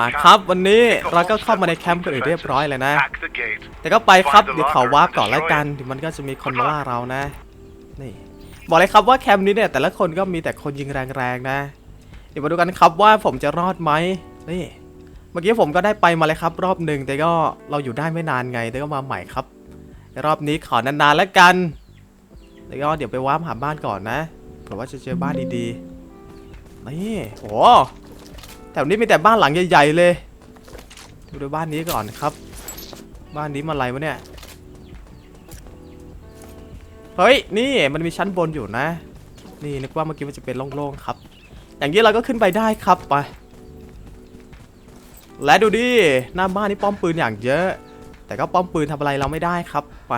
มาครับวันนี้เราก็เข้ามาในแคมป์กันเรียบร้อยเลยนะ แต่ก็ไปครับเดี๋ยวขอวาร์ปก่อนแล้วกันเดี๋ยวมันก็จะมีคนมาล่าเรานะ นี่ บอกเลยครับว่าแคมป์นี้เนี่ยแต่ละคนก็มีแต่คนยิงแรงๆนะ เดี๋ยวมาดูกันครับว่าผมจะรอดไหมนี่ เมื่อกี้ผมก็ได้ไปมาเลยครับ รอบหนึ่งแต่ก็เราอยู่ได้ไม่นานไงแต่ก็มาใหม่ครับ รอบนี้ขอนานๆแล้วกันแล้วก็เดี๋ยวไปวาร์ปหาบ้านก่อนนะเผื่อว่าจะเจอบ้านดีๆ นี่โอ้ แถวนี้มีแต่บ้านหลังใหญ่ๆเลยดูดูบ้านนี้ก่อนครับ บ้านนี้มันอะไรวะเนี่ย เฮ้ย นี่มันมีชั้นบนอยู่นะ นี่นึกว่าเมื่อกี้มันจะเป็นโล่งๆครับ อย่างนี้เราก็ขึ้นไปได้ครับไป และดูดิ หน้าบ้านนี่ป้อมปืนอย่างเยอะ แต่ก็ป้อมปืนทำอะไรเราไม่ได้ครับไป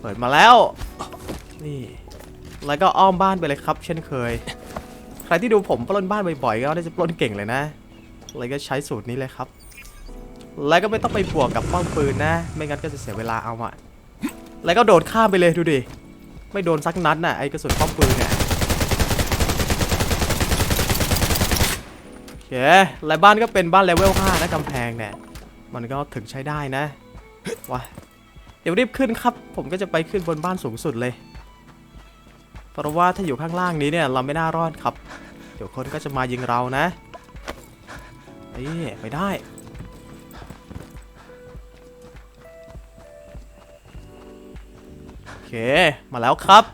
เปิดมาแล้ว นี่ แล้วก็อ้อมบ้านไปเลยครับ เช่นเคย ใครที่ดูผมปล้นบ้านบ่อยๆก็น่าจะปล้นเก่งเลยนะเลยก็ใช้สูตรนี้เลยครับ แล้วก็ไม่ต้องไปบวกกับป้อมปืนนะ ไม่งั้นก็จะเสียเวลาเอาอะแล้วก็โดดข้ามไปเลยดูดิ ไม่โดนสักนัดน่ะไอ้กระสุนป้อมปืนเนี่ยโอเคและบ้านก็เป็นบ้านเลเวล5นะกำแพงเนี่ย มันก็ถึงใช้ได้นะว้าเดี๋ยวรีบขึ้นครับ ผมก็จะไปขึ้นบนบ้านสูงสุดเลย เพราะว่าถ้าอยู่ข้างล่างนี้เนี่ยเราไม่น่ารอดครับ เดี๋ยวคนก็จะมายิงเรานะนี่ไปได้โอเคมาแล้วครับ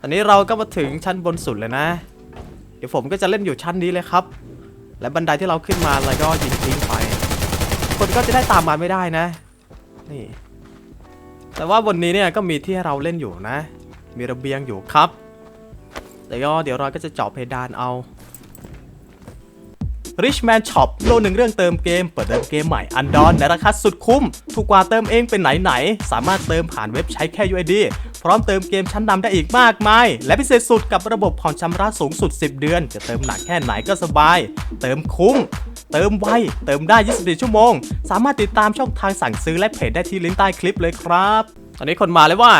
ตอนนี้เราก็มาถึงชั้นบนสุดเลยนะ เดี๋ยวผมก็จะเล่นอยู่ชั้นนี้เลยครับ และบันไดที่เราขึ้นมาเราก็ยิงทิ้งไป คนก็จะได้ตามมาไม่ได้นะ นี่แต่ว่าบนนี้เนี่ยก็มีที่ให้เราเล่นอยู่นะ มีระเบียงอยู่ครับ แต่ก็เดี๋ยวเราก็จะเจาะเพดานเอา Richman Shop โลหนึ่งเรื่องเติมเกม เปิดเติมเกมใหม่อันดอนในราคาสุดคุ้ม ถูกกว่าเติมเองเป็นไหนๆสามารถเติมผ่านเว็บใช้แค่ UID พร้อมเติมเกมชั้นนำได้อีกมากมาย และพิเศษสุดกับระบบผ่อนชำระสูงสุด 10 เดือน จะเติมหนักแค่ไหนก็สบาย เติมคุ้ม เติมไว เติมได้ 24 ชั่วโมง สามารถติดตามช่องทางสั่งซื้อและเพจได้ที่ลิงก์ใต้คลิปเลยครับ ตอนนี้คนมาเลยว่า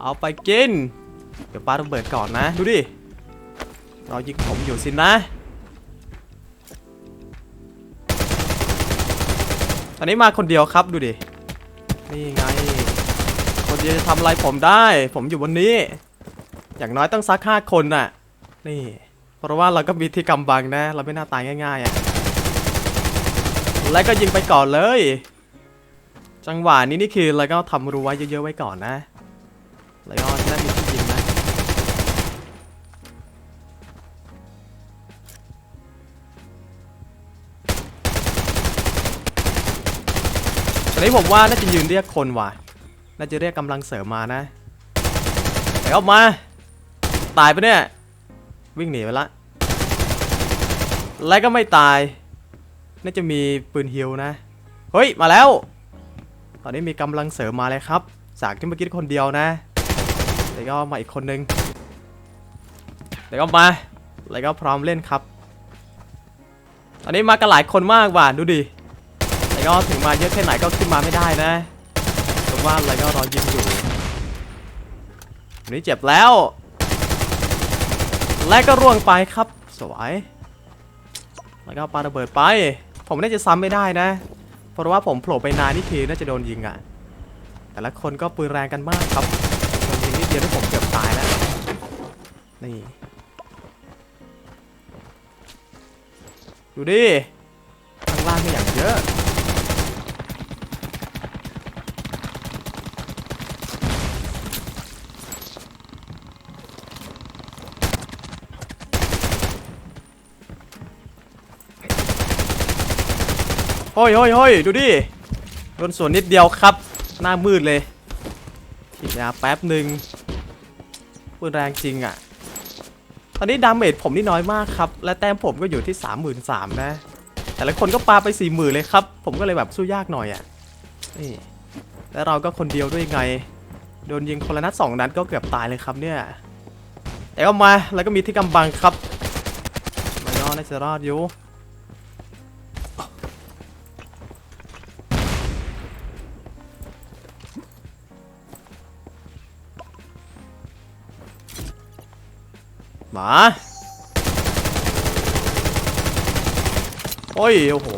เอาไปกิน เดี๋ยวปาระเบิดก่อนนะ ดูดิรอยิงผมอยู่สินะ ตอนนี้มาคนเดียวครับดูดิ นี่ไง คนเดียวจะทำอะไรผมได้ ผมอยู่บนนี้ อย่างน้อยต้องซักห้าคนน่ะ นี่ เพราะว่าเราก็มีที่กำบังนะ เราไม่น่าตายง่ายๆอะ แล้วก็ยิงไปก่อนเลย จังหวะนี้นี่คือเราก็ทำรั้วเยอะๆไว้ก่อนนะ แล้วก็น่ามีที่ยิ ตอนนี้ผมว่าน่าจะยืนเรียกคนว่ะ น่าจะเรียกกำลังเสริมมานะเดี๋ยวออกมา ตายปะเนี่ย วิ่งหนีไปละ แล้วก็ไม่ตาย น่าจะมีปืนฮิวนะ เฮ้ย มาแล้ว ตอนนี้มีกำลังเสริมมาเลยครับ จากที่เมื่อกี้คนเดียวนะเดี๋ยวก็มาอีกคนนึงเดี๋ยวก็มาแล้วก็พร้อมเล่นครับ ตอนนี้มากันหลายคนมากว่ะ ดูดิ ก็ถึงมาเยอะแค่ไหนก็ขึ้นมาไม่ได้นะผมว่าอะไรก็รอยิงอยู่นนี้เจ็บแล้ว และก็ร่วงไปครับ สวย แล้วก็ปาระเบิดไป ผมน่าจะซ้ำไม่ได้นะ เพราะว่าผมโผล่ไปนานนี่ทีน่าจะโดนยิงอะ แต่ละคนก็ปืนแรงกันมากครับโดนยิงนิดเดียวที่ผมเกือบตายแล้ว นี่ดูดิ ข้างล่างก็อย่างเยอะ โฮ้ยโฮ้ยโฮ้ยดูดิโดนสวนนิดเดียวครับ หน้ามืดเลยฉีดยาแป๊บหนึ่งปืนแรงจริงอะ ตอนนี้ดาเมจผมนี่น้อยมากครับ และแต้มผมก็อยู่ที่ 33,000นะ แต่ละคนก็ปาไป 40,000เลยครับ ผมก็เลยแบบสู้ยากหน่อยอะ นี่ แล้วเราก็คนเดียวด้วยไง โดนยิงคนละนัดสองนัดก็เกือบตายเลยครับเนี่ย แต่ก็มา แล้วก็มีที่กำบังครับ มายอน่าจะรอดอยู่ มา โอ้ย โอ้โห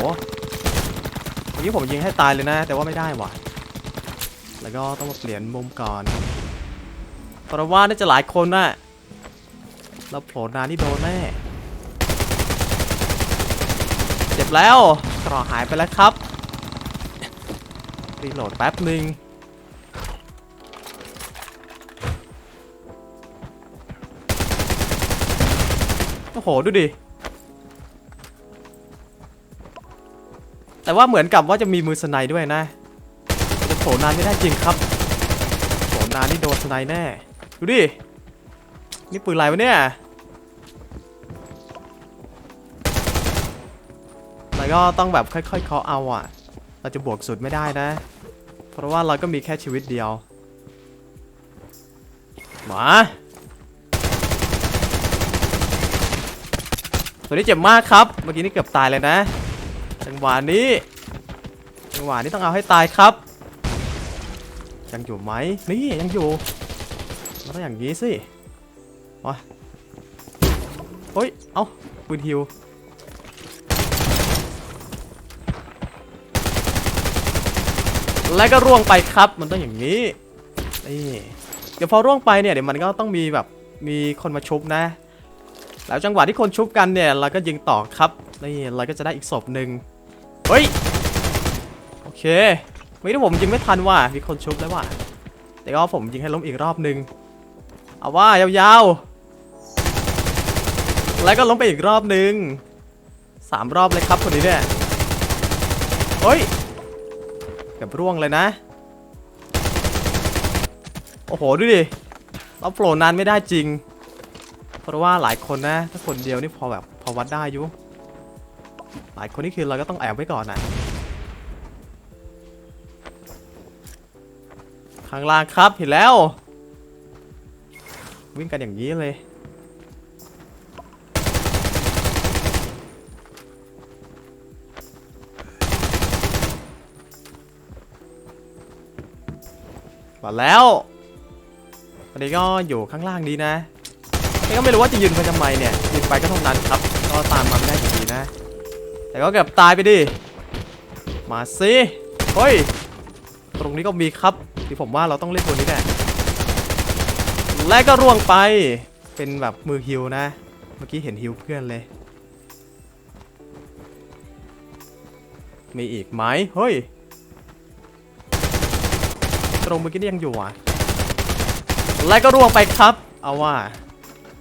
เมื่อกี้ผมยิงให้ตายเลยนะ แต่ว่าไม่ได้ว่ะ แล้วก็ต้องมาเปลี่ยนมุมก่อนเพราะว่าน่าจะหลายคนน่ะเราโผล่นานนี่โดนแน่ เจ็บแล้วกรอหายไปแล้วครับรีโหลดแป๊บหนึ่ง โอ้โห ดูดิ แต่ว่าเหมือนกับว่าจะมีมือสไนด์ด้วยนะจะโผล่นานไม่ได้จริงครับโผล่นานนี่โดนสไนด์แน่ ดูดิ นี่ปืนอะไรวะเนี่ย แล้วก็ต้องแบบค่อยๆเคาะเอาอะ เราจะบวกสุดไม่ได้นะ เพราะว่าเราก็มีแค่ชีวิตเดียว มา ตัวนี้เจ็บมากครับ เมื่อกี้นี่เกือบตายเลยนะ จังหวะนี้จังหวะนี้ต้องเอาให้ตายครับ ยังอยู่ไหมนี่ยังอยู่มันต้องอย่างนี้สิวะเฮ้ย เอ้าปืนฮิวและก็ร่วงไปครับ มันต้องอย่างนี้นี่เดี๋ยวพอร่วงไปเนี่ยเดี๋ยวมันก็ต้องมีแบบมีคนมาชุบนะ แล้วจังหวะที่คนชุบกันเนี่ยเราก็ยิงต่อครับนี่เราก็จะได้อีกศพหนึ่งเฮ้ยโอเคไม่ได้ผมยิงไม่ทันว่ะมีคนชุบแล้วว่ะแต่ก็ผมยิงให้ล้มอีกรอบหนึ่งเอาว่ายาวๆแล้วก็ล้มไปอีกรอบหนึ่งสามรอบเลยครับคนนี้เนี่ยเฮ้ยกับร่วงเลยนะโอ้โหดูดิเราโผล่นานไม่ได้จริง เพราะว่าหลายคนนะถ้าคนเดียวนี่พอแบบพอวัดได้อยู่ หลายคนนี่คือเราก็ต้องแอบไว้ก่อนนะข้างล่างครับเห็นแล้ว วิ่งกันอย่างนี้เลยมาแล้ววันนี้ก็อยู่ข้างล่างดีนะ แต่ก็ไม่รู้ว่าจะยืนไปทำไมเนี่ยยืนไปก็เท่านั้นครับ ก็ตามมาไม่ได้อยู่ดีนะ แต่ก็เกือบตายไปดิ มาสิเฮ้ย ตรงนี้ก็มีครับที่ผมว่าเราต้องเล่นตัวนี้แหละและก็ร่วงไป เป็นแบบมือฮิวนะ เมื่อกี้เห็นฮิวเพื่อนเลย มีอีกไหมเฮ้ย ตรงเมื่อกี้ยังอยู่อะและก็ร่วงไปครับ เอาว่า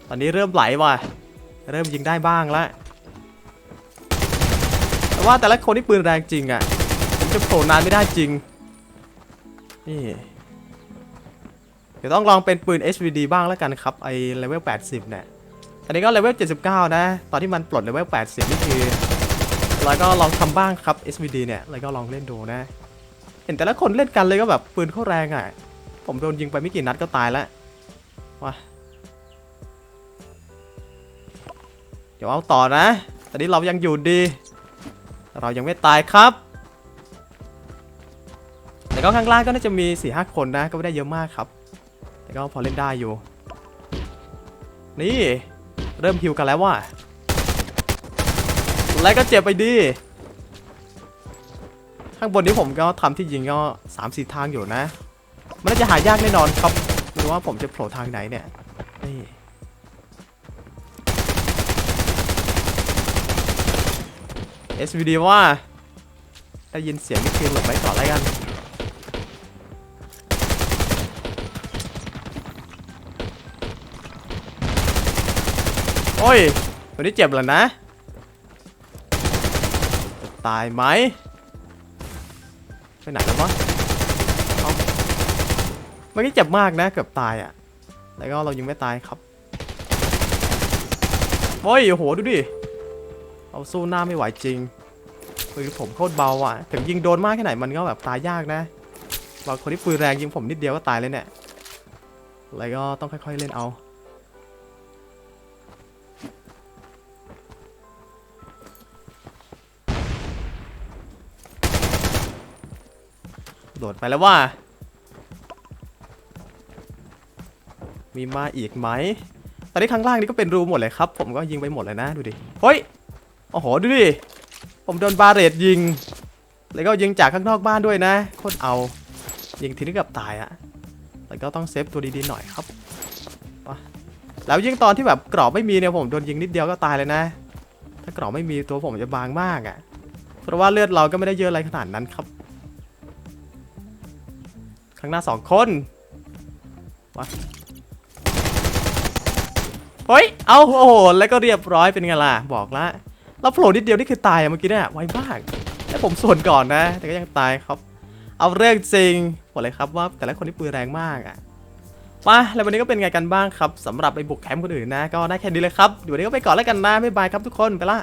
ตอนนี้เริ่มไหลว่ะ เริ่มยิงได้บ้างแล้วแต่ว่าแต่ละคนที่ปืนแรงจริงอะผมจะโผล่นานไม่ได้จริง นี่ เดี๋ยวต้องลองเป็นปืน HVD บ้างแล้วกันครับ ไอเลเวล 80 เนี่ย อันนี้ก็เลเวล 79 นะ ตอนที่มันปลดเลเวล 80 นี่คือเราก็ลองทำบ้างครับ SVD เนี่ยแล้วก็ลองเล่นดูนะ เห็นแต่ละคนเล่นกันเลยก็แบบปืนเขาแรงอะ ผมโดนยิงไปไม่กี่นัดก็ตายแล้วว้า เดี๋ยวเอาต่อนะ ตอนนี้เรายังอยู่ดี เรายังไม่ตายครับ แต่ก็ข้างล่างก็น่าจะมี4ี่ห้าคนนะ ก็ไม่ได้เยอะมากครับ แต่ก็พอเล่นได้อยู่ นี่เริ่มฮิวกันแล้วว่ะและก็เจ็บไปดี ข้างบนนี้ผมก็ทำที่ยิงก็3ามสี่ทางอยู่นะ มันน่าจะหายากแน่นอนครับ ไม่รู้ว่าผมจะโผล่ทางไหนเนี่ย นี่ SVD ว่าได้ยินเสียงนี่คือหลบไว้ก่อนแล้วกันโอ้ยตัวนี้เจ็บแล้วนะ ตายไหมไปไหนแล้ววะเอ้าเมื่อกี้เจ็บมากนะเกือบตายอะแล้วก็เรายังไม่ตายครับโอ้ยโหดูดิ เราสู้หน้าไม่ไหวจริงปืนผมโคตรเบาอะ ถึงยิงโดนมากแค่ไหนมันก็แบบตายยากนะบางคนที่ปืนแรงยิงผมนิดเดียวก็ตายเลยเนี่ยแล้วก็ต้องค่อยๆเล่นเอา โดดไปแล้วว่า มีมาอีกไหม ตอนนี้ข้างล่างนี่ก็เป็นรูหมดเลยครับ ผมก็ยิงไปหมดเลยนะดูดิ เฮ้ย โอ้โหดูดิ ผมโดนบาเรตยิง แล้วก็ยิงจากข้างนอกบ้านด้วยนะ โคตรเอา ยิงทีนี้กับตายอะแต่ก็ต้องเซฟตัวดีๆหน่อยครับแล้วยิ่งตอนที่แบบกรอบไม่มีเนี่ยผมโดนยิงนิดเดียวก็ตายเลยนะ ถ้ากรอบไม่มีตัวผมจะบางมากอะ่ะ เพราะว่าเลือดเราก็ไม่ได้เยอะอะไรขนาดนั้นครับ ข้างหน้าสองคนมาเฮ้ย เอาโอ้โห แล้วก็เรียบร้อยเป็นไงล่ะ บอกละ เราโผล่นิดเดียวนี่คือตายอะเมื่อกี้เนี่ยไวมากแล้วผมส่วนก่อนนะ แต่ก็ยังตายครับ เอาเรื่องจริงบอกเลยครับว่าแต่ละคนที่ปืนแรงมากอะมาแล้ววันนี้ก็เป็นไงกันบ้างครับสำหรับไปบุกแคมป์คนอื่นนะ ก็ได้แค่นี้เลยครับเดี๋ยววันนี้ก็ไปก่อนแล้วกันนะบ๊ายบายครับทุกคนไปละ